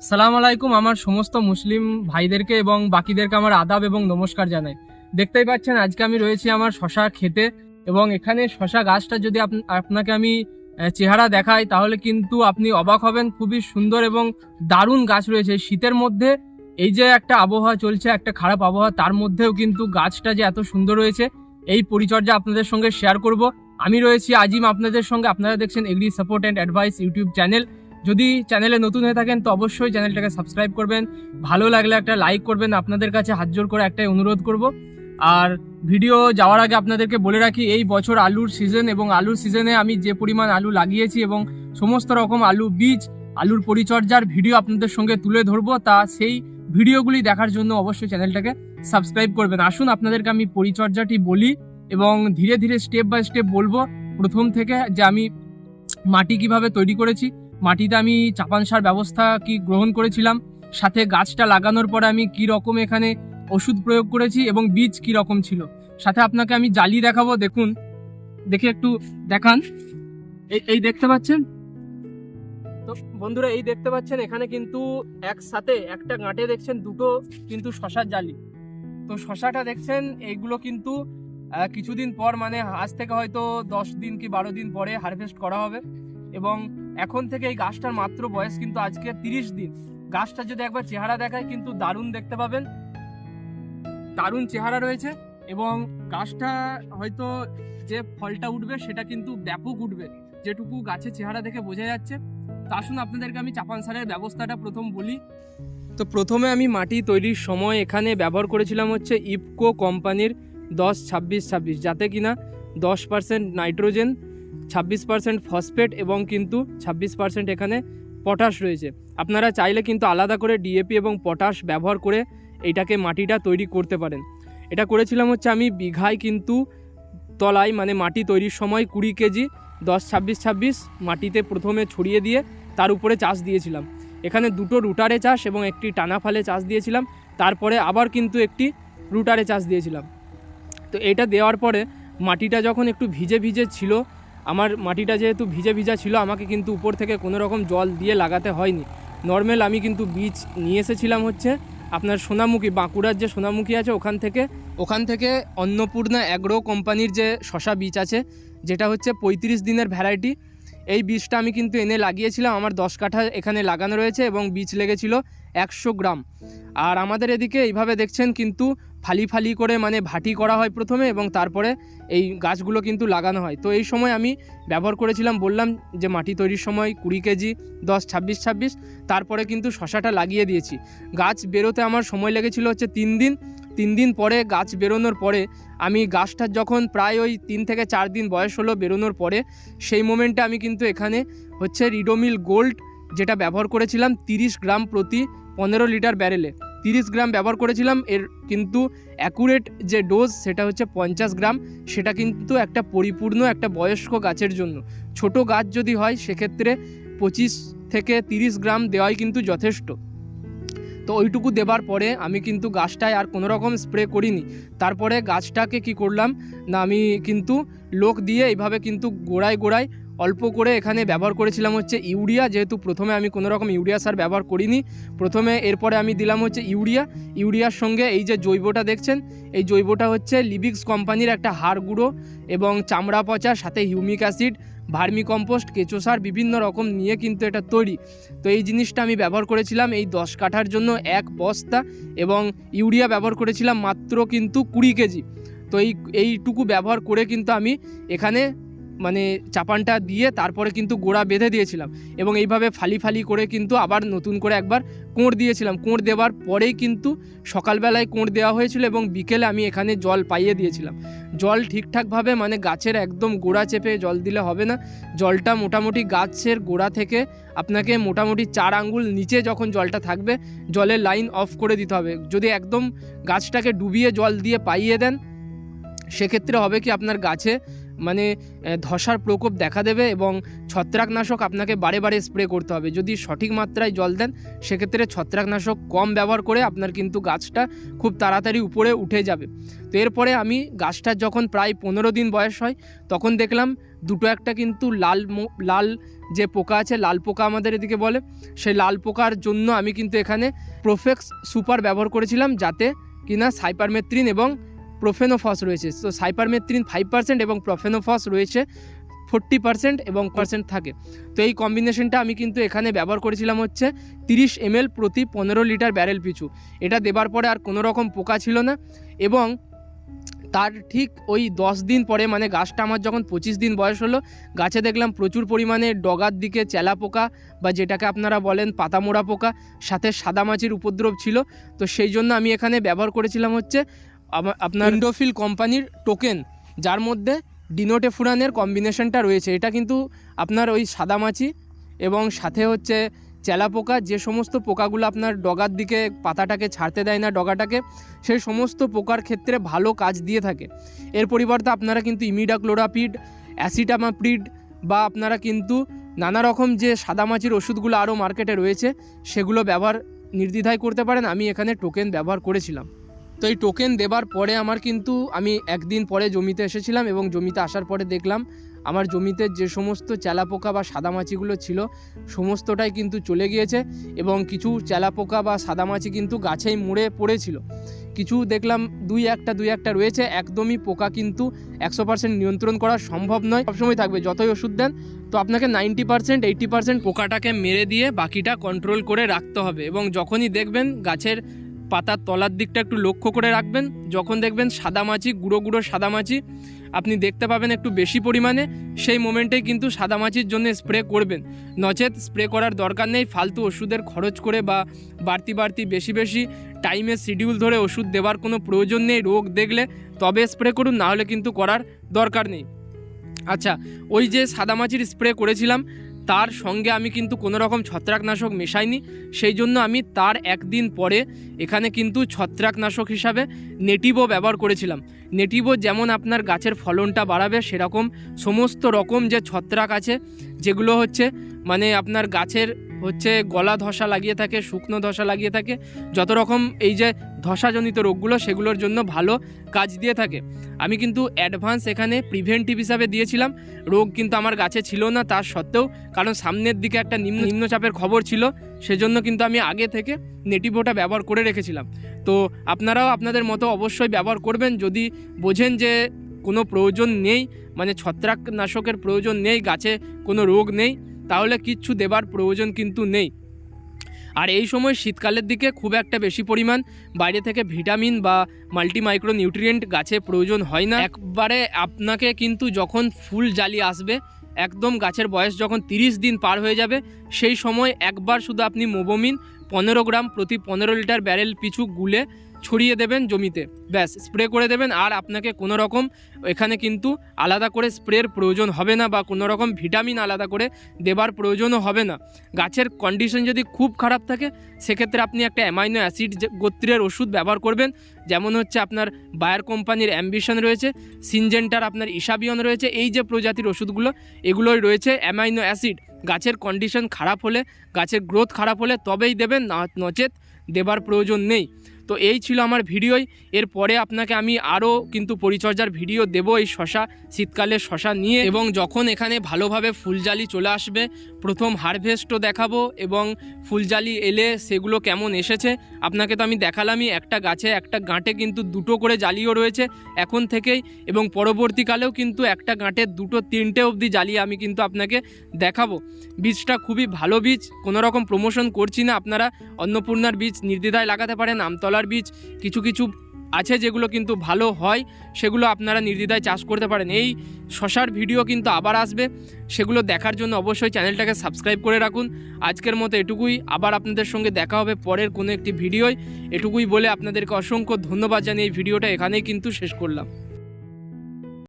সালাম আলাইকুম আমার সমস্ত মুসলিম ভাইদেরকে এবং বাকিদেরকে আমার আদাব এবং নমস্কার জানাই। দেখতেই পাচ্ছেন, আজকে আমি রয়েছি আমার শশা খেতে এবং এখানে শশা গাছটা যদি আপ- আপনাকে আমি চেহারা দেখাই, তাহলে কিন্তু আপনি অবাক হবেন, খুবই সুন্দর এবং দারুণ গাছ রয়েছে। শীতের মধ্যে এই যে একটা আবহাওয়া চলছে, একটা খারাপ আবহাওয়া, তার মধ্যেও কিন্তু গাছটা যে এত সুন্দর রয়েছে, এই পরিচর্যা আপনাদের সঙ্গে শেয়ার করব। আমি রয়েছি আজিম, আপনাদের সঙ্গে আপনারা দেখছেন agri support and advice YouTube channel. যদি চ্যানেলে নতুন হয়ে থাকেন, তো অবশ্যই চ্যানেলটাকে সাবস্ক্রাইব করবেন। ভালো লাগলে একটা লাইক করবেন। আপনাদের কাছে হাত জোর করে একটাই অনুরোধ করব। আর ভিডিও যাওয়ার আগে আপনাদেরকে বলে রাখি, এই বছর আলুর সিজন এবং আলুর সিজনে আমি যে পরিমাণ আলু লাগিয়েছি এবং সমস্ত রকম আলু বীজ, আলুর পরিচর্যার ভিডিও আপনাদের সঙ্গে তুলে ধরবো, তা সেই ভিডিওগুলি দেখার জন্য অবশ্যই চ্যানেলটাকে সাবস্ক্রাইব করবেন। আসুন, আপনাদেরকে আমি পরিচর্যাটি বলি এবং ধীরে ধীরে স্টেপ বাই স্টেপ বলব। প্রথম থেকে যে আমি মাটি কীভাবে তৈরি করেছি মাটিতে আমি চাপান সার ব্যবস্থা কি গ্রহণ করেছিলাম? সাথে গাছটা লাগানোর পরে আমি কি রকম এখানে ওষুধ প্রয়োগ করেছি এবং বীজ কি রকম ছিল? সাথে আপনাকে আমি জালি দেখাবো, দেখুন। দেখে একটু দেখান। এই এই দেখতে পাচ্ছেন? তো বন্ধুরা, এই দেখতে পাচ্ছেন, এখানে কিন্তু একসাথে একটা গাঁটে দেখছেন, দুটো কিন্তু শশার জালি। তো শশাটা দেখছেন, এইগুলো কিন্তু কিছুদিন পর মানে আজ থেকে হয়তো দশ দিন কি বারো দিন পরে হারভেস্ট করা হবে। এবং এখন থেকে এই গাছটার মাত্র বয়স কিন্তু আজকে তিরিশ দিন। গাছটা যদি একবার চেহারা দেখায় কিন্তু দারুণ দেখতে পাবেন। দারুণ চেহারা রয়েছে এবং গাছটা হয়তো যে ফলটা উঠবে সেটা কিন্তু ব্যাপক উঠবে। যেটুকু গাছের চেহারা দেখে বোঝা যাচ্ছে। তা আসুন আপনাদেরকে আমি চাপান সারের ব্যবস্থাটা প্রথম বলি। তো প্রথমে আমি মাটি তৈরির সময় এখানে ব্যবহার করেছিলাম হচ্ছে ইপকো কোম্পানির দশ ছাব্বিশ ছাব্বিশ, যাতে কিনা দশ পার্সেন্ট নাইট্রোজেন ছাব্বিশ পার্সেন্ট ফসফেট এবং কিন্তু ছাব্বিশ পার্সেন্ট এখানে পটাশ রয়েছে। আপনারা চাইলে কিন্তু আলাদা করে ডিএপি এবং পটাশ ব্যবহার করে এইটাকে মাটিটা তৈরি করতে পারেন। এটা করেছিলাম হচ্ছে আমি বিঘায় কিন্তু তলায় মানে মাটি তৈরির সময় কুড়ি কেজি, দশ, ছাব্বিশ ছাব্বিশ মাটিতে প্রথমে ছড়িয়ে দিয়ে তার উপরে চাষ দিয়েছিলাম। এখানে দুটো রুটারে চাষ এবং একটি টানা ফালে চাষ দিয়েছিলাম। তারপরে আবার কিন্তু একটি রুটারে চাষ দিয়েছিলাম। তো এটা দেওয়ার পরে মাটিটা যখন একটু ভিজে ভিজে ছিল আমার মাটিটা যেহেতু ভিজে ভিজা ছিল, আমাকে কিন্তু উপর থেকে কোনো রকম জল দিয়ে লাগাতে হয়নি। নর্মাল আমি কিন্তু বীজ নিয়ে এসেছিলাম হচ্ছে আপনার সোনামুখী, বাঁকুড়ার যে সোনামুখী আছে ওখান থেকে। ওখান থেকে অন্নপূর্ণা অ্যাগ্রো কোম্পানির যে শশা বীজ আছে, যেটা হচ্ছে পঁয়ত্রিশ দিনের ভ্যারাইটি। এই বীজটা আমি কিন্তু এনে লাগিয়েছিলাম, আমার দশ কাঠা এখানে লাগানো রয়েছে এবং বীজ লেগেছিল একশো গ্রাম। আর আমাদের এদিকে এইভাবে দেখছেন কিন্তু ফালি ফালি করে মানে ভাটি করা হয় প্রথমে এবং তারপরে এই গাছগুলো কিন্তু লাগানো হয়। তো এই সময় আমি ব্যবহার করেছিলাম, বললাম যে মাটি তৈরির সময় কুড়ি কেজি, দশ, ছাব্বিশ ছাব্বিশ, তারপরে কিন্তু শশাটা লাগিয়ে দিয়েছি। গাছ বেরোতে আমার সময় লেগেছিল হচ্ছে তিন দিন। তিন দিন পরে গাছ বেরোনোর পরে আমি গাছটা যখন প্রায় ওই তিন থেকে চার দিন বয়স হলো বেরোনোর পরে, সেই মোমেন্টে আমি কিন্তু এখানে হচ্ছে রিডোমিল গোল্ড যেটা ব্যবহার করেছিলাম তিরিশ গ্রাম প্রতি পনেরো লিটার ব্যারেলে। তিরিশ গ্রাম ব্যবহার করেছিলাম, এর কিন্তু অ্যাকুরেট যে ডোজ সেটা হচ্ছে পঞ্চাশ গ্রাম, সেটা কিন্তু একটা পরিপূর্ণ একটা বয়স্ক গাছের জন্য। ছোট গাছ যদি হয়, সেক্ষেত্রে পঁচিশ থেকে তিরিশ গ্রাম দেওয়াই কিন্তু যথেষ্ট। তো ওইটুকু দেবার পরে আমি কিন্তু গাছটায় আর কোনো রকম স্প্রে করিনি। তারপরে গাছটাকে কি করলাম, না আমি কিন্তু লোক দিয়ে এইভাবে কিন্তু গোড়ায় গোড়ায় অল্প করে এখানে ব্যবহার করেছিলাম হচ্ছে ইউরিয়া, যেহেতু প্রথমে আমি কোনো রকম ইউরিয়া সার ব্যবহার করিনি, প্রথমে এরপরে আমি দিলাম হচ্ছে ইউরিয়া। ইউরিয়ার সঙ্গে এই যে জৈবটা দেখছেন, এই জৈবটা হচ্ছে লিবিক্স কোম্পানির একটা হাড় গুঁড়ো এবং চামড়া পচা, সাথে হিউমিক অ্যাসিড, ভার্মি কম্পোস্ট, কেঁচো সার, বিভিন্ন রকম নিয়ে কিন্তু এটা তৈরি। তো এই জিনিসটা আমি ব্যবহার করেছিলাম এই দশ কাঠার জন্য এক বস্তা এবং ইউরিয়া ব্যবহার করেছিলাম মাত্র কিন্তু কুড়ি কেজি। তো এই, এইটুকু ব্যবহার করে কিন্তু আমি এখানে মানে চাপানটা দিয়ে তারপরে কিন্তু গোড়া বেঁধে দিয়েছিলাম এবং এইভাবে ফালি ফালি করে কিন্তু আবার নতুন করে একবার কোঁড় দিয়েছিলাম। কোঁড় দেওয়ার পরেই কিন্তু সকালবেলায় কোঁড় দেওয়া হয়েছিল এবং বিকেলে আমি এখানে জল পাইয়ে দিয়েছিলাম। জল ঠিকঠাকভাবে মানে গাছের একদম গোড়া চেপে জল দিলে হবে না। জলটা মোটামুটি গাছের গোড়া থেকে আপনাকে মোটামুটি চার আঙ্গুল নিচে যখন জলটা থাকবে জলের লাইন অফ করে দিতে হবে। যদি একদম গাছটাকে ডুবিয়ে জল দিয়ে পাইয়ে দেন, সেক্ষেত্রে হবে কি আপনার গাছে মানে ধসার প্রকোপ দেখা দেবে এবং ছত্রাকনাশক আপনাকে বারে বারে স্প্রে করতে হবে। যদি সঠিক মাত্রায় জল দেন, সেক্ষেত্রে ছত্রাকনাশক কম ব্যবহার করে আপনার কিন্তু গাছটা খুব তাড়াতাড়ি উপরে উঠে যাবে। তো এরপরে আমি গাছটার যখন প্রায় পনেরো দিন বয়স হয়, তখন দেখলাম দুটো একটা কিন্তু লাল লাল যে পোকা আছে, লাল পোকা আমাদের এদিকে বলে, সেই লাল পোকার জন্য আমি কিন্তু এখানে প্রোফেক্স সুপার ব্যবহার করেছিলাম যাতে কিনা সাইপারমেথ্রিন এবং প্রোফেনোফস রয়েছে। তো সাইপারমেথ্রিন ফাইভ পার্সেন্ট এবং প্রোফেনোফস রয়েছে ফোরটি পার্সেন্ট এবং পার্সেন্ট থাকে। তো এই কম্বিনেশনটা আমি কিন্তু এখানে ব্যবহার করেছিলাম হচ্ছে তিরিশ এমএল প্রতি পনেরো লিটার ব্যারেল পিছু। এটা দেবার পরে আর কোনো রকম পোকা ছিল না এবং তার ঠিক ওই দশ দিন পরে মানে গাছটা আমার যখন পঁচিশ দিন বয়স হলো, গাছে দেখলাম প্রচুর পরিমাণে ডগার দিকে চেলা পোকা বা যেটাকে আপনারা বলেন পাতামোড়া পোকা, সাথে সাদামাছির উপদ্রব ছিল। তো সেই জন্য আমি এখানে ব্যবহার করেছিলাম হচ্ছে আপনার ইন্ডোফিল কোম্পানির টোকেন যার মধ্যে ডিনোটে ফুরানের কম্বিনেশনটা রয়েছে। এটা কিন্তু আপনার ওই সাদামাছি এবং সাথে হচ্ছে চেলা পোকা যে সমস্ত পোকাগুলো আপনার ডগার দিকে, পাতাটাকে ছাড়তে দেয় না ডগাটাকে, সেই সমস্ত পোকার ক্ষেত্রে ভালো কাজ দিয়ে থাকে। এর পরিবর্তে আপনারা কিন্তু ইমিডাক্লোরাপিড অ্যাসিটামাপ্রিড বা আপনারা কিন্তু নানা রকম যে সাদামাছির ওষুধগুলো আরও মার্কেটে রয়েছে, সেগুলো ব্যবহার নির্দ্বিধায় করতে পারেন। আমি এখানে টোকেন ব্যবহার করেছিলাম। তো এই টোকেন দেবার পরে আমার কিন্তু আমি একদিন পরে জমিতে এসেছিলাম এবং জমিতে আসার পরে দেখলাম আমার জমিতে যে সমস্ত চেলা পোকা বা সাদামাছিগুলো ছিল সমস্তটাই কিন্তু চলে গিয়েছে এবং কিছু চেলা পোকা বা সাদামাছি কিন্তু গাছেই মুড়ে পড়েছিল। কিছু দেখলাম দুই একটা দুই একটা রয়েছে, একদমই পোকা কিন্তু একশো পার্সেন্ট নিয়ন্ত্রণ করা সম্ভব নয়। সবসময় থাকবে, যতই ওষুধ দেন। তো আপনাকে নাইনটি পার্সেন্ট এইটি পার্সেন্ট পোকাটাকে মেরে দিয়ে বাকিটা কন্ট্রোল করে রাখতে হবে এবং যখনই দেখবেন গাছের পাতার তলার দিকটা একটু লক্ষ্য করে রাখবেন। যখন দেখবেন সাদামাছি গুঁড়ো গুঁড়ো সাদামাছি আপনি দেখতে পাবেন একটু বেশি পরিমাণে। সেই মোমেন্টেই কিন্তু সাদামাছির জন্য স্প্রে করবেন। নচেত স্প্রে করার দরকার নেই, ফালতু ওষুধের খরচ করে বা বাড়তি বাড়তি বেশি বেশি টাইমে শিডিউল ধরে ওষুধ দেওয়ার কোনো প্রয়োজন নেই রোগ দেখলে। তবে স্প্রে করুন নাহলে কিন্তু করার দরকার নেই। আচ্ছা ওই যে সাদামাছির স্প্রে করেছিলাম তার সঙ্গে আমি কিন্তু কোনো রকম ছত্রাকনাশক মেশাইনি। সেই জন্য আমি তার একদিন পরে এখানে কিন্তু ছত্রাকনাশক হিসাবে নেটিভও ব্যবহার করেছিলাম। নেটিভো যেমন আপনার গাছের ফলনটা বাড়াবে, সেরকম সমস্ত রকম যে ছত্রাক আছে, যেগুলো হচ্ছে মানে আপনার গাছের হচ্ছে গলা ধসা লাগিয়ে থাকে, শুকনো ধসা লাগিয়ে থাকে, যত রকম এই যে ধসাজনিত রোগগুলো, সেগুলোর জন্য ভালো কাজ দিয়ে থাকে। আমি কিন্তু অ্যাডভান্স এখানে প্রিভেন্টিভ হিসাবে দিয়েছিলাম, রোগ কিন্তু আমার গাছে ছিল না তার সত্ত্বেও, কারণ সামনের দিকে একটা নিম্ন নিম্নচাপের খবর ছিল সেজন্য কিন্তু আমি আগে থেকে নেটিভোটা ব্যবহার করে রেখেছিলাম। তো আপনারাও আপনাদের মতো অবশ্যই ব্যবহার করবেন। যদি বোঝেন যে কোনো প্রয়োজন নেই মানে ছত্রাকনাশকের প্রয়োজন নেই, গাছে কোনো রোগ নেই, তাহলে কিচ্ছু দেবার প্রয়োজন কিন্তু নেই। আর এই সময় শীতকালের দিকে খুব একটা বেশি পরিমাণ বাইরে থেকে ভিটামিন বা মাল্টি মাইক্রো নিউট্রিয়েন্ট গাছে প্রয়োজন হয় না। একবারে আপনাকে কিন্তু যখন ফুল জালি আসবে, একদম গাছের বয়স যখন তিরিশ দিন পার হয়ে যাবে, সেই সময় একবার শুধু আপনি মোবোমিন, পনেরো গ্রাম প্রতি পনেরো লিটার ব্যারেল পিছু গুলে ছড়িয়ে দেবেন জমিতে। ব্যাস, স্প্রে করে দেবেন আর আপনাকে কোনো রকম এখানে কিন্তু আলাদা করে স্প্রের প্রয়োজন হবে না বা কোনো রকম ভিটামিন আলাদা করে দেবার প্রয়োজনও হবে না। গাছের কন্ডিশন যদি খুব খারাপ থাকে, সেক্ষেত্রে আপনি একটা অ্যামাইনো অ্যাসিড গোত্রের ওষুধ ব্যবহার করবেন। যেমন হচ্ছে আপনার বায়ার কোম্পানির অ্যাম্বিশন রয়েছে সিনজেন্টার আপনার ইসাবিয়ন রয়েছে, এই যে প্রজাতির ওষুধগুলো, এগুলোই রয়েছে অ্যামাইনো অ্যাসিড গাছের কন্ডিশন খারাপ হলে, গাছের গ্রোথ খারাপ হলে তবেই দেবেন নচেত দেবার প্রয়োজন নেই। তো এই ছিল আমার ভিডিওই। এরপরে আপনাকে আমি আরও কিন্তু পরিচর্যার ভিডিও দেবো এই শশা, শীতকালে শশা নিয়ে। এবং যখন এখানে ভালোভাবে ফুলজালি চলে আসবে, প্রথম হারভেস্টও দেখাবো এবং ফুলজালি এলে সেগুলো কেমন এসেছে, আপনাকে তো আমি দেখালামই। একটা গাছে একটা গাঁটে কিন্তু দুটো করে জালিও রয়েছে এখন থেকেই এবং পরবর্তীকালেও কিন্তু একটা গাঁটে দুটো, তিনটে অবধি জ্বালিয়ে আমি কিন্তু আপনাকে দেখাবো। বীজটা খুবই ভালো বীজ, কোনো রকম প্রমোশন করছি না আপনারা। অন্নপূর্ণার বীজ নির্দ্বিধায় লাগাতে পারেন আমতলার বীজ কিছু কিছু আছে যেগুলো কিন্তু ভালো হয়, সেগুলো আপনারা নির্দ্বিধায় চাষ করতে পারেন। এই শশার ভিডিও কিন্তু আবার আসবে, সেগুলো দেখার জন্য অবশ্যই চ্যানেলটাকে সাবস্ক্রাইব করে রাখুন। আজকের মতো এটুকুই, আবার আপনাদের সঙ্গে দেখা হবে পরের কোনো একটি ভিডিওয়। এটুকুই বলে আপনাদেরকে অসংখ্য ধন্যবাদ জানিয়ে এই ভিডিওটা এখানেই কিন্তু শেষ করলাম।